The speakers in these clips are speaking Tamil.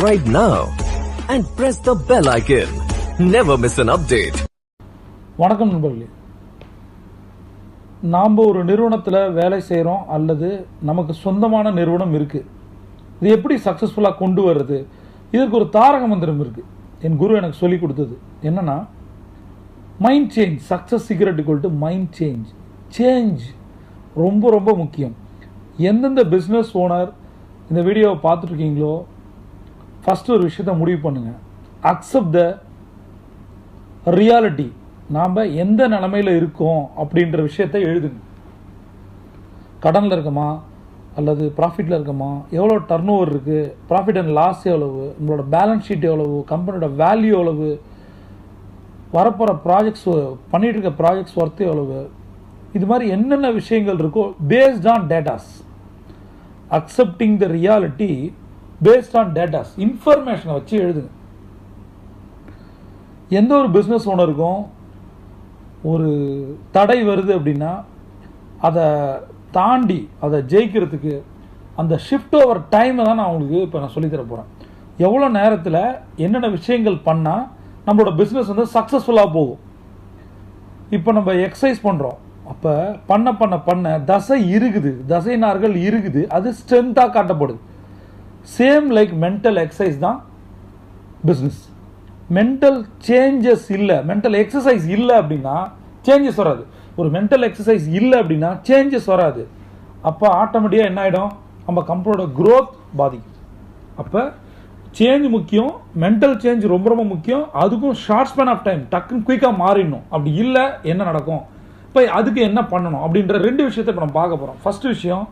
Subscribe now and press the bell icon. Never miss an update. வணக்கம் நண்பர்களே. நாம் ஒரு நிறுவனத்தில் வேலை செய்கிறோம் அல்லது நமக்கு சொந்தமான நிறுவனம் இருக்குது இது எப்படி சக்ஸஸ்ஃபுல்லாக கொண்டு வர்றது? இதற்கு ஒரு தாரக மந்திரம் இருக்குது என் குரு எனக்கு சொல்லி கொடுத்தது என்னன்னா mind change success secret equal to mind change change ரொம்ப ரொம்ப முக்கியம். எந்தெந்த பிஸ்னஸ் ஓனர் இந்த வீடியோவை பார்த்துட்ருக்கீங்களோ ஃபஸ்ட்டு ஒரு விஷயத்த முடிவு பண்ணுங்கள் அக்செப்ட் த ரியாலிட்டி நாம் எந்த நிலமையில் இருக்கோம் அப்படின்ற விஷயத்தை எழுதுங்க. கடனில் இருக்கமா? அல்லது ப்ராஃபிட்டில் இருக்கமா? எவ்வளோ டர்ன் ஓவர் இருக்குது ப்ராஃபிட் அண்ட் லாஸ் எவ்வளவு? உங்களோட பேலன்ஸ் ஷீட் எவ்வளவு? கம்பெனியோட வேல்யூ எவ்வளவு? வரப்போகிற ப்ராஜெக்ட்ஸ் பண்ணிட்டு இருக்க ப்ராஜெக்ட்ஸ் ஒர்த்து எவ்வளவு? இது மாதிரி என்னென்ன விஷயங்கள் இருக்கோ based on datas accepting the reality based on datas இன்ஃபர்மேஷனை வச்சு எழுதுங்க. எந்த ஒரு பிஸ்னஸ் ஓனருக்கும் ஒரு தடை வருது அப்படின்னா அதை தாண்டி அதை ஜெயிக்கிறதுக்கு அந்த ஷிஃப்ட் ஓவர் டைமை தான் நான் அவங்களுக்கு இப்போ நான் சொல்லித்தர போகிறேன் எவ்வளோ நேரத்தில் என்னென்ன விஷயங்கள் பண்ணால் நம்மளோட பிஸ்னஸ் வந்து சக்ஸஸ்ஃபுல்லாக போகும். இப்போ நம்ம எக்ஸசைஸ் பண்ணுறோம் அப்போ பண்ண பண்ண பண்ண தசை இருக்குது தசைனார்கள் இருக்குது அது ஸ்ட்ரென்த்தாக காட்டப்படுது. சேம் லைக் மென்டல் எக்ஸசைஸ் தான் பிஸ்னஸ் மென்டல் சேஞ்சஸ் இல்லை. மென்டல் எக்ஸசைஸ் இல்லை அப்படின்னா சேஞ்சஸ் வராது. ஒரு மென்டல் எக்ஸசைஸ் இல்லை அப்படின்னா சேஞ்சஸ் வராது. அப்போ ஆட்டோமேட்டிக்காக என்ன ஆகிடும் நம்ம கம்பெனியோட க்ரோத் பாதிக்கும். அப்போ சேஞ்ச் முக்கியம். மென்டல் சேஞ்ச் ரொம்ப ரொம்ப முக்கியம். அதுக்கும் ஷார்ட் ஸ்பேன் ஆஃப் டைம் டக்குன்னு குயிக்காக மாறிடணும். அப்படி இல்லை என்ன நடக்கும்? இப்போ அதுக்கு என்ன பண்ணணும்? அப்படின்ற ரெண்டு விஷயத்தை இப்போ நம்ம பார்க்க போகிறோம் ஃபஸ்ட்டு விஷயம்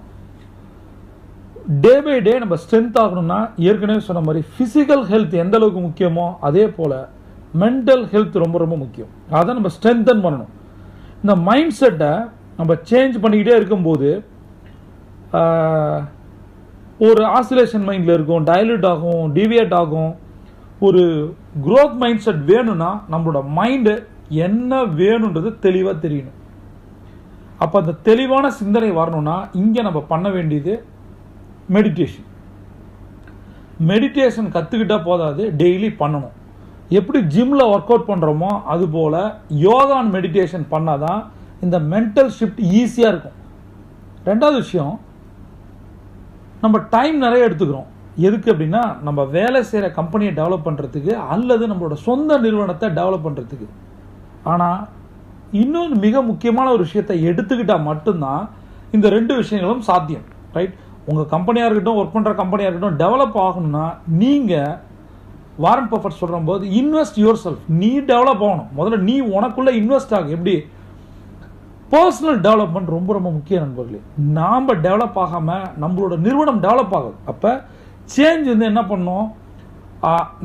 டே பை டே நம்ம ஸ்ட்ரென்த் ஆகணும்னா ஏற்கனவே சொன்ன மாதிரி ஃபிசிக்கல் ஹெல்த் எந்த அளவுக்கு முக்கியமோ அதே போல் மென்டல் ஹெல்த் ரொம்ப ரொம்ப முக்கியம். அதை நம்ம ஸ்ட்ரென்தன் பண்ணணும். இந்த மைண்ட் செட்டை நம்ம சேஞ்ச் பண்ணிக்கிட்டே இருக்கும்போது ஒரு ஆசிலேஷன் மைண்டில் இருக்கும் டைல்யூட் ஆகும் டிவியேட் ஆகும். ஒரு குரோத் மைண்ட் செட் வேணும்னா நம்மளோட மைண்டு என்ன வேணுன்றது தெளிவாக தெரியணும். அப்போ அந்த தெளிவான சிந்தனை வரணும்னா இங்கே நம்ம பண்ண வேண்டியது மெடிடேஷன் மெடிடேஷன் கற்றுக்கிட்டால் போதாது டெய்லி பண்ணணும். எப்படி ஜிம்மில் ஒர்க் அவுட் பண்ணுறோமோ அதுபோல் யோகா அண்ட் மெடிடேஷன் பண்ணால் தான் இந்த மென்டல் ஷிஃப்ட் ஈஸியாக இருக்கும். ரெண்டாவது விஷயம் நம்ம டைம் நிறைய எடுத்துக்கிறோம். எதுக்கு அப்படின்னா நம்ம வேலை செய்கிற கம்பெனியை டெவலப் பண்ணுறதுக்கு அல்லது நம்மளோட சொந்த நிறுவனத்தை டெவலப் பண்ணுறதுக்கு ஆனால் இன்னொரு மிக முக்கியமான ஒரு விஷயத்தை எடுத்துக்கிட்டால் மட்டும்தான் இந்த ரெண்டு விஷயங்களும் சாத்தியம் ரைட் உங்கள் கம்பெனியாக இருக்கட்டும் ஒர்க் பண்ணுற கம்பெனியாக இருக்கட்டும் டெவலப் ஆகணும்னா நீங்கள் வாரன் பஃபர் சொல்கிற போது இன்வெஸ்ட் யுவர் செல்ஃப் நீ டெவலப் ஆகணும். முதல்ல நீ உனக்குள்ளே இன்வெஸ்ட் ஆகும் எப்படி? பர்சனல் டெவலப்மெண்ட் ரொம்ப ரொம்ப முக்கிய நண்பர்களே. நாம் டெவலப் ஆகாமல் நம்மளோட நிறுவனம் டெவலப் ஆகுது. அப்போ சேஞ்ச் வந்து என்ன பண்ணோம்?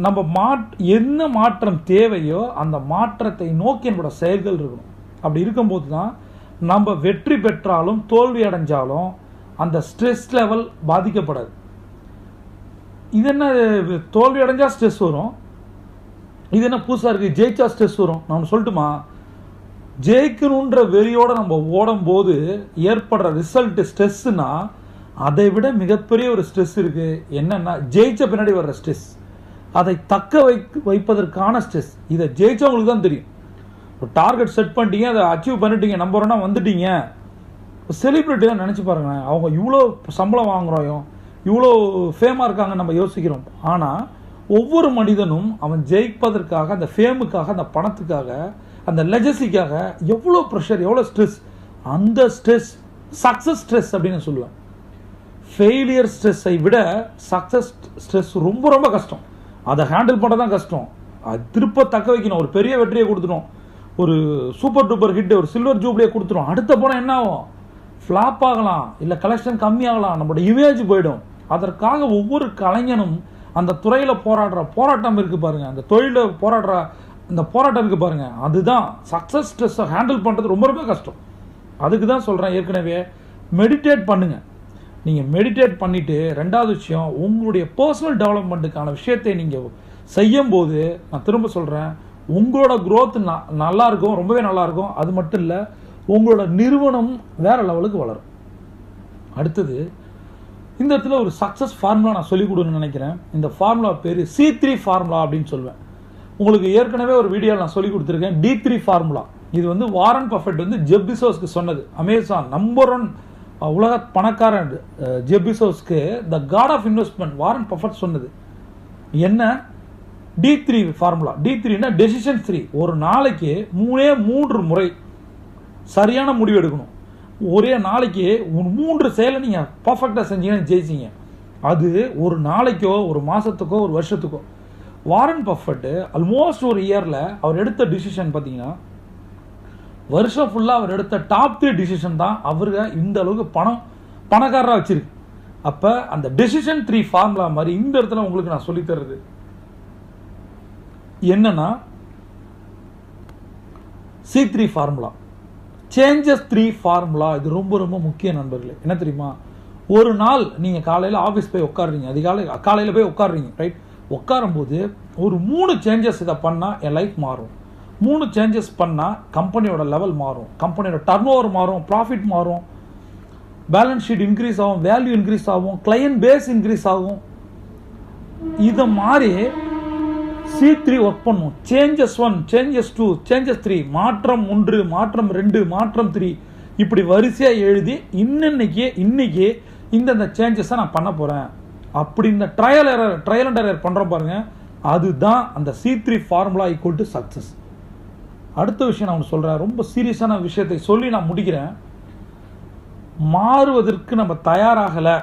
நம்ம மாட் என்ன மாற்றம் தேவையோ அந்த மாற்றத்தை நோக்கி நம்மளோட செயல்கள் இருக்கணும். அப்படி இருக்கும்போது தான் நம்ம வெற்றி பெற்றாலும் தோல்வி அடைஞ்சாலும் அந்த ஸ்ட்ரெஸ் லெவல் பாதிக்கப்படாது. இது என்ன தோல்வி அடைஞ்சால் ஸ்ட்ரெஸ் வரும். இது என்ன புதுசாக இருக்குது ஜெயிச்சா ஸ்ட்ரெஸ் வரும். நான் சொல்லட்டுமா? ஜெயிக்கணுன்ற வெறியோடு நம்ம ஓடும்போது ஏற்படுற ரிசல்ட் ஸ்ட்ரெஸ்ஸுனா அதை விட மிகப்பெரிய ஒரு ஸ்ட்ரெஸ் இருக்குது என்னென்னா ஜெயிச்ச பின்னாடி வர்ற ஸ்ட்ரெஸ் அதை தக்க வை வைப்பதற்கான ஸ்ட்ரெஸ் இதை ஜெயிச்சவங்களுக்கு தான் தெரியும். ஒரு டார்கெட் செட் பண்ணிட்டீங்க அதை அச்சீவ் பண்ணிட்டீங்க நம்பர் ஒன்றா வந்துட்டீங்க. செலிப்ரிட்டிலாம் நினச்சி பாருங்களேன். அவங்க இவ்வளோ சம்பளம் வாங்குகிறோம் இவ்வளோ ஃபேமாக இருக்காங்க நம்ம யோசிக்கிறோம். ஆனால் ஒவ்வொரு மனிதனும் அவன் ஜெயிப்பதற்காக அந்த ஃபேமுக்காக அந்த பணத்துக்காக அந்த லெஜசிக்காக எவ்வளோ ப்ரெஷர் எவ்வளோ ஸ்ட்ரெஸ் அந்த ஸ்ட்ரெஸ் சக்ஸஸ் ஸ்ட்ரெஸ் அப்படின்னு சொல்லுவேன். ஃபெயிலியர் ஸ்ட்ரெஸ்ஸை விட சக்ஸஸ் ஸ்ட்ரெஸ் ரொம்ப ரொம்ப கஷ்டம். அதை ஹேண்டில் பண்ண தான் கஷ்டம். அது திருப்ப தக்க வைக்கணும். ஒரு பெரிய வெற்றியை கொடுத்துடும். ஒரு சூப்பர் டூப்பர் ஹிட் ஒரு சில்வர் ஜூப்ளியை கொடுத்துரும் அடுத்த படம் என்ன ஆகும்? ஃப்ளாப் ஆகலாம் இல்லை கலெக்ஷன் கம்மியாகலாம் நம்மளோட இமேஜ் போயிடும். அதற்காக ஒவ்வொரு கலைஞனும் அந்த துறையில் போராடுற போராட்டம் இருக்குது பாருங்கள் அந்த தொழிலில் போராடுற இந்த போராட்டம் இருக்குது பாருங்கள் அதுதான் சக்ஸஸ் ஸ்ட்ரெஸ்ஸை ஹேண்டில் பண்ணுறது ரொம்ப ரொம்ப கஷ்டம். அதுக்கு தான் சொல்கிறேன் ஏற்கனவே. மெடிடேட் பண்ணுங்கள் நீங்கள் மெடிடேட் பண்ணிவிட்டு ரெண்டாவது விஷயம் உங்களுடைய பர்சனல் டெவலப்மெண்ட்டுக்கான விஷயத்தை நீங்கள் செய்யும்போது நான் திரும்ப சொல்கிறேன் உங்களோட க்ரோத் ந நல்லா இருக்கும் ரொம்பவே நல்லாயிருக்கும் அது மட்டும் இல்லை உங்களோட நிறுவனம் வேற லெவலுக்கு வளரும். அடுத்தது இந்த இடத்துல ஒரு சக்ஸஸ் ஃபார்முலா நான் சொல்லிக் கொடுன்னு நினைக்கிறேன். இந்த ஃபார்முலா பேர் சி த்ரீ ஃபார்முலா அப்படின்னு சொல்லுவேன் உங்களுக்கு ஏற்கனவே ஒரு வீடியோ நான் சொல்லி கொடுத்துருக்கேன். டி த்ரீ ஃபார்முலா இது வந்து வாரன் பஃபெட் வந்து ஜெப்பிசோஸ்க்கு சொன்னது. அமேசான் நம்பர் ஒன் உலக பணக்காரன் ஜெப்பிசோஸ்க்கு the god of investment Warren Buffett சொன்னது. என்ன? டி த்ரீ ஃபார்முலா டி த்ரீனா டெசிஷன் த்ரீ ஒரு நாளைக்கு மூணே மூன்று முறை சரியான முடிவு எடுக்கணும். ஒரே நாளைக்கு மூன்று செயலை நீங்கள் பர்ஃபெக்டாக செஞ்சீங்கன்னு ஜெயிச்சிங்க. அது ஒரு நாளைக்கோ ஒரு மாதத்துக்கோ ஒரு வருஷத்துக்கோ. வாரன் பஃபட்டு ஆல்மோஸ்ட் ஒரு இயரில் அவர் எடுத்த டிசிஷன் பார்த்தீங்கன்னா வருஷம் ஃபுல்லாக அவர் எடுத்த டாப் த்ரீ டிசிஷன் தான் அவருக்கு இந்த அளவுக்கு பணம் பணக்காரராக வச்சிருக்கு. அப்போ அந்த டெசிஷன் த்ரீ ஃபார்முலா மாதிரி இந்த இடத்துல உங்களுக்கு நான் சொல்லித்தர்றது என்னன்னா C three formula changes three formula இது ரொம்ப ரொம்ப முக்கிய நண்பர்களே. என்ன தெரியுமா? ஒரு நாள் நீங்கள் காலையில் ஆஃபீஸ் போய் உட்காடுறீங்க அதிகாலை காலையில் போய் உட்காடுறீங்க ரைட் உட்காரும்போது ஒரு மூணு சேஞ்சஸ் இதை பண்ணால் என் லைஃப் மாறும். மூணு சேஞ்சஸ் பண்ணால் கம்பெனியோட லெவல் மாறும். கம்பெனியோட டர்ன் ஓவர் மாறும் ப்ராஃபிட் மாறும். பேலன்ஸ் ஷீட் இன்க்ரீஸ் ஆகும் வேல்யூ இன்க்ரீஸ் ஆகும் கிளையன்ட் பேஸ் இன்க்ரீஸ் ஆகும். இதை மாதிரி சி த்ரீ ஒர்க் பண்ணும். Changes one changes two changes three மாற்றம் ஒன்று மாற்றம் ரெண்டு மாற்றம் த்ரீ இப்படி வரிசையாக எழுதி இன்னன்னைக்கு இன்னைக்கு இந்தந்த சேஞ்சஸை நான் பண்ண போகிறேன் அப்படி இந்த trial error trial and error பண்ணுறோம் பாருங்க. அதுதான் அந்த C three formula equal to success அடுத்த விஷயம் நான் ஒன்று சொல்கிறேன் ரொம்ப சீரியஸான விஷயத்தை சொல்லி நான் முடிக்கிறேன். மாறுவதற்கு நம்ம தயாராகலை.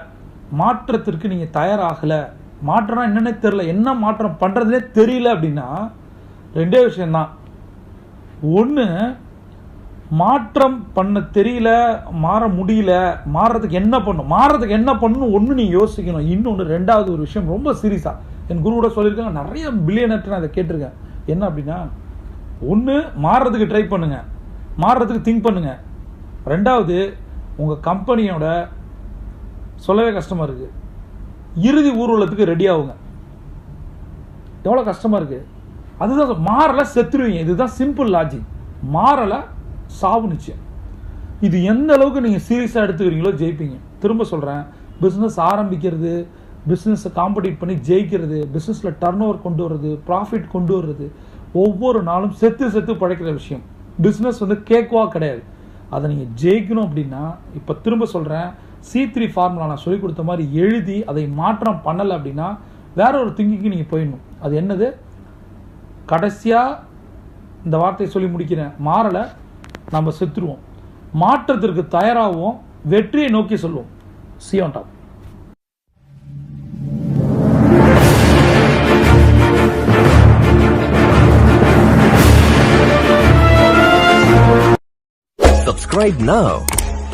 மாற்றத்திற்கு நீங்கள் தயாராகலை. மாற்றம்னா என்னன்னே தெரியல. என்ன மாற்றம் பண்ணுறதுனே தெரியல அப்படின்னா ரெண்டே விஷயந்தான் ஒன்று மாற்றம் பண்ண தெரியல மாற முடியல மாறுறதுக்கு என்ன பண்ணும்? மாறுறதுக்கு என்ன பண்ணணும் ஒன்று நீ யோசிக்கணும். இன்னொன்று ரெண்டாவது ஒரு விஷயம் ரொம்ப சீரியஸாக என் குரு கூட சொல்லியிருக்காங்க நிறைய பில்லியனர்ட்டு நான் அதை கேட்டிருக்கேன். என்ன அப்படின்னா ஒன்று மாறுறதுக்கு ட்ரை பண்ணுங்கள் மாறுறதுக்கு திங்க் பண்ணுங்கள் ரெண்டாவது உங்கள் கம்பெனியோட சொல்லவே கஷ்டமாக இருக்குது இறுதி ஊர்வலத்துக்கு ரெடி ஆகுங்க. எவ்வளோ கஷ்டமாக இருக்குது அதுதான் மாறலை செத்துருவீங்க. இதுதான் சிம்பிள் லாஜிக் மாறலை சாவு நிச்சயம். இது எந்த அளவுக்கு நீங்கள் சீரியஸாக எடுத்துக்கிறீங்களோ ஜெயிப்பீங்க. திரும்ப சொல்கிறேன் பிஸ்னஸ் ஆரம்பிக்கிறது பிஸ்னஸை காம்படிட் பண்ணி ஜெயிக்கிறது பிஸ்னஸில் டர்ன் ஓவர் கொண்டு வர்றது ப்ராஃபிட் கொண்டு வர்றது ஒவ்வொரு நாளும் செத்து செத்து பழைக்கிற விஷயம். பிஸ்னஸ் வந்து கேக்குவா கிடையாது. அதை நீங்கள் ஜெயிக்கணும் அப்படின்னா இப்போ திரும்ப சொல்கிறேன் சி த்ரீ ஃபார்முலா நான் சொல்லிக் கொடுத்த மாதிரி எழுதி அதை மாற்றம் பண்ணலை அப்படின்னா வேற ஒரு திங்கிங்க்கு நீங்கள் போயிடணும். அது என்னது? கடைசியாக இந்த வார்த்தையை சொல்லி முடிக்கிறேன். மாறலை நம்ம செத்துருவோம். மாற்றத்திற்கு தயாராகவும். வெற்றியை நோக்கி சொல்லுவோம் C on top Subscribe now.